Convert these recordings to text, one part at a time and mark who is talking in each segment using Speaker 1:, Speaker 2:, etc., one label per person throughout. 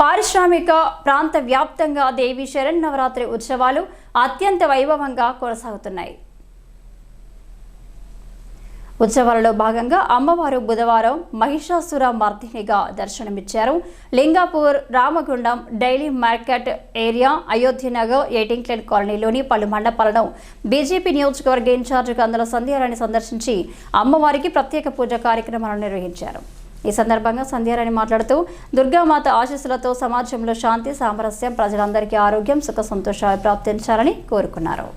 Speaker 1: పారిశ్రామిక ప్రాంత వ్యాప్తంగా దేవి శరణ్ నవరాత్రి ఉత్సవాలు అత్యంత వైభవంగా కొనసాగుతున్నాయి. ఉత్సవాలలో భాగంగా అమ్మవారు బుధవారం మహిషాసుర మర్దినిగా దర్శనమిచ్చారు. Lingapur Ramagundam daily market area Ayodhyanagar ఎయిటింగ్లెడ్ కాలనీలోని పలు మండపాలను బీజేపీ నియోజకవర్గ ఇన్ఛార్జ్ కందుల సంధ్యారాణి సందర్శించి అమ్మవారికి ప్రత్యేక పూజ కార్యక్రమాలను నిర్వహించారు. ఈ సందర్భంగా సంధ్యారాణి మాట్లాడుతూ దుర్గామాత ఆశీస్సులతో సమాజంలో శాంతి సామరస్యం ప్రజలందరికీ ఆరోగ్యం సుఖ సంతోషాలు ప్రాప్తించాలని కోరుకున్నారు.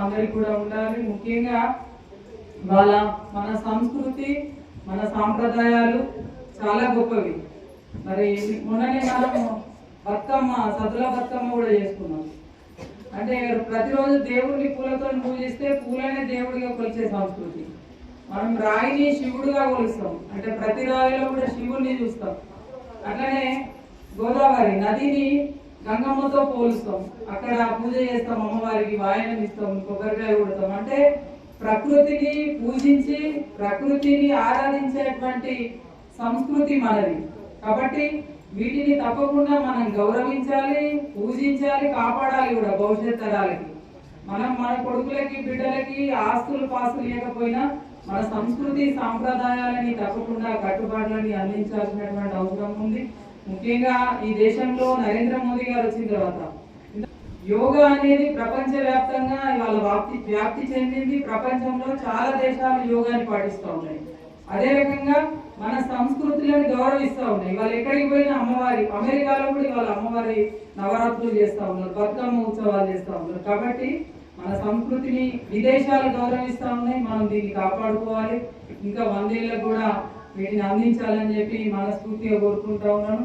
Speaker 2: అందరికి కూడా ఉండాలి. ముఖ్యంగా వాళ్ళ మన సంస్కృతి మన సాంప్రదాయాలు చాలా గొప్పవి. మరి మొన్ననే మనం బతుకమ్మ సద్దుల బతుకమ్మ కూడా చేసుకున్నాం. అంటే ప్రతిరోజు దేవుడిని పూలతో పూజిస్తే పూలనే దేవుడిగా కొలిచే సంస్కృతి. మనం రాయిని శివుడిగా కొలుస్తాం. అంటే ప్రతి రాయిలో కూడా శివుడిని చూస్తాం. అట్లనే గోదావరి నదిని గంగమ్మతో పోలుస్తాం. అక్కడ పూజ చేస్తాం అమ్మవారికి వాయనం ఇస్తాం కొబ్బరికాయ కొడతాం. అంటే ప్రకృతిని పూజించి ప్రకృతిని ఆరాధించేటువంటి సంస్కృతి మనది. కాబట్టి వీటిని తప్పకుండా మనం గౌరవించాలి పూజించాలి కాపాడాలి కూడా భవిష్యత్ తరాలకి. మనం మన కొడుకులకి బిడ్డలకి ఆస్తులు పాస్తులు లేకపోయినా మన సంస్కృతి సాంప్రదాయాలని తప్పకుండా కట్టుబాట్లని అందించాల్సినటువంటి అవసరం ఉంది. ముఖ్యంగా ఈ దేశంలో నరేంద్ర మోదీ గారు వచ్చిన తర్వాత. యోగా అనేది ప్రపంచ వ్యాప్తంగా ఇవాళ వ్యాప్తి వ్యాప్తి చెందింది. ప్రపంచంలో చాలా దేశాలు యోగాని పాటిస్తూ ఉన్నాయి. అదే రకంగా మన సంస్కృతులను గౌరవిస్తూ ఉన్నాయి. ఇవాళ ఎక్కడికి పోయినా అమ్మవారి అమెరికాలో కూడా ఇవాళ అమ్మవారి నవరాత్రులు చేస్తూ ఉన్నారు. బతుకమ్మ ఉత్సవాలు చేస్తూ ఉన్నారు. కాబట్టి మన సంస్కృతిని విదేశాలు గౌరవిస్తూ ఉన్నాయి. మనం దీన్ని కాపాడుకోవాలి. ఇంకా వందేళ్ళకు కూడా వీటిని అందించాలని చెప్పి మనస్ఫూర్తిగా కోరుకుంటా ఉన్నాను.